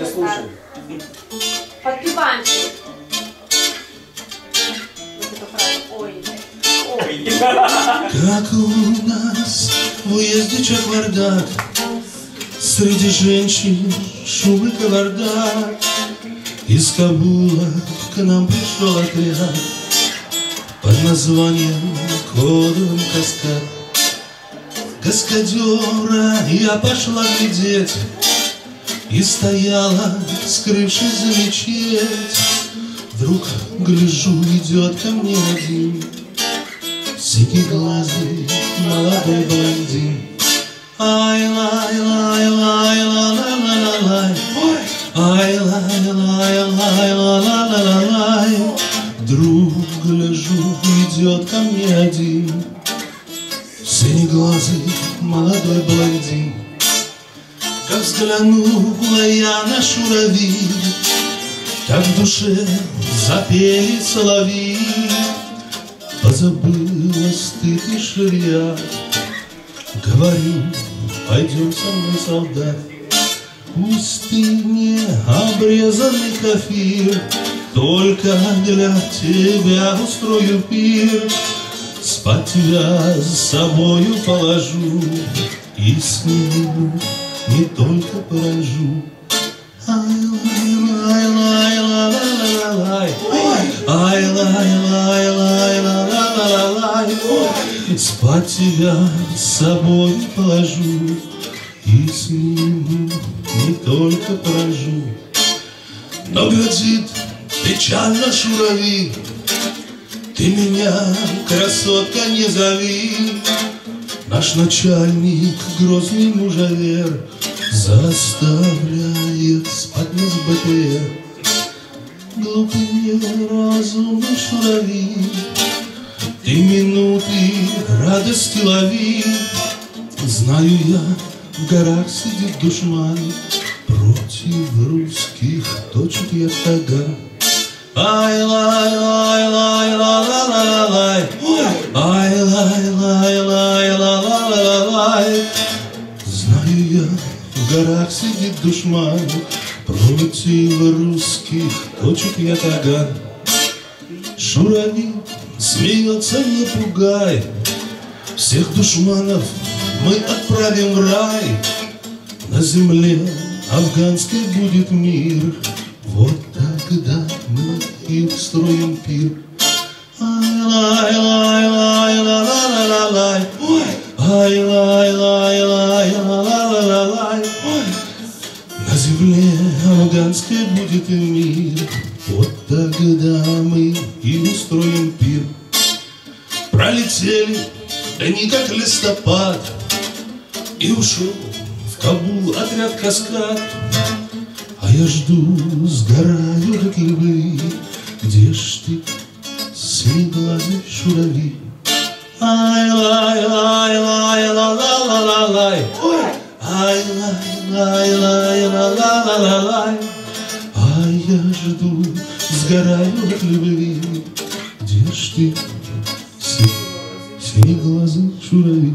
Я слушаю. Подпеваем. Вот эту фразу. Ой. Ой. Как у нас в уезде Чаквардак Среди женщин шум и кавардак Из Кабула к нам пришел отряд Под названием Кодом Каскад Каскадера я пошла глядеть И стояла, скрывшись за мечеть Вдруг гляжу, идет ко мне один Синеглазый молодой блондин Ай, лай, лай, лай, ла, ла, ла, ла, лай. Ай, лай, лай, лай, ла, ла, ла, ла, лай. Вдруг гляжу, идет ко мне один Синеглазый молодой блондин взглянула я на шурави Так в душе запели соловьи Позабыла стыд и ширя Говорю, пойдем со мной, солдат. Пустыне обрезанный кафир Только для тебя устрою пир. Спать тебя с собою положу И сниму, не только поражу. Спать тебя с собой положу И сниму, не только поражу Но глядит печально шурави Ты меня, красотка, не зови Наш начальник, грозный мужавер Заставляет спать нас БТР Глупый неразумный шурави Ты минуты радости лови Знаю я, в горах сидит душман Против русских точек я тага Ай, лай, лай, лай, ла, ла, ла, ла, лай. Ай, лай, лай, лай, ла, ла, ла, ла, лай. Знаю я, в горах сидит душман Против русских точек я тага Шурави смеется, не пугай Всех душманов мы отправим в рай. На земле афганской будет мир. Вот тогда мы и устроим пир. Ай, лай, афганской будет мир. Вот тогда мы и устроим пир. Пролетели дни как листопад. И ушел в Кабул отряд каскад. А я жду, сгораю, как львы Где ж ты, синеглазый шурави? Ла, ла, ла, ла, лай. Ай, я жду, сгораю от любви. Где ж ты, си- синеглазый шурави?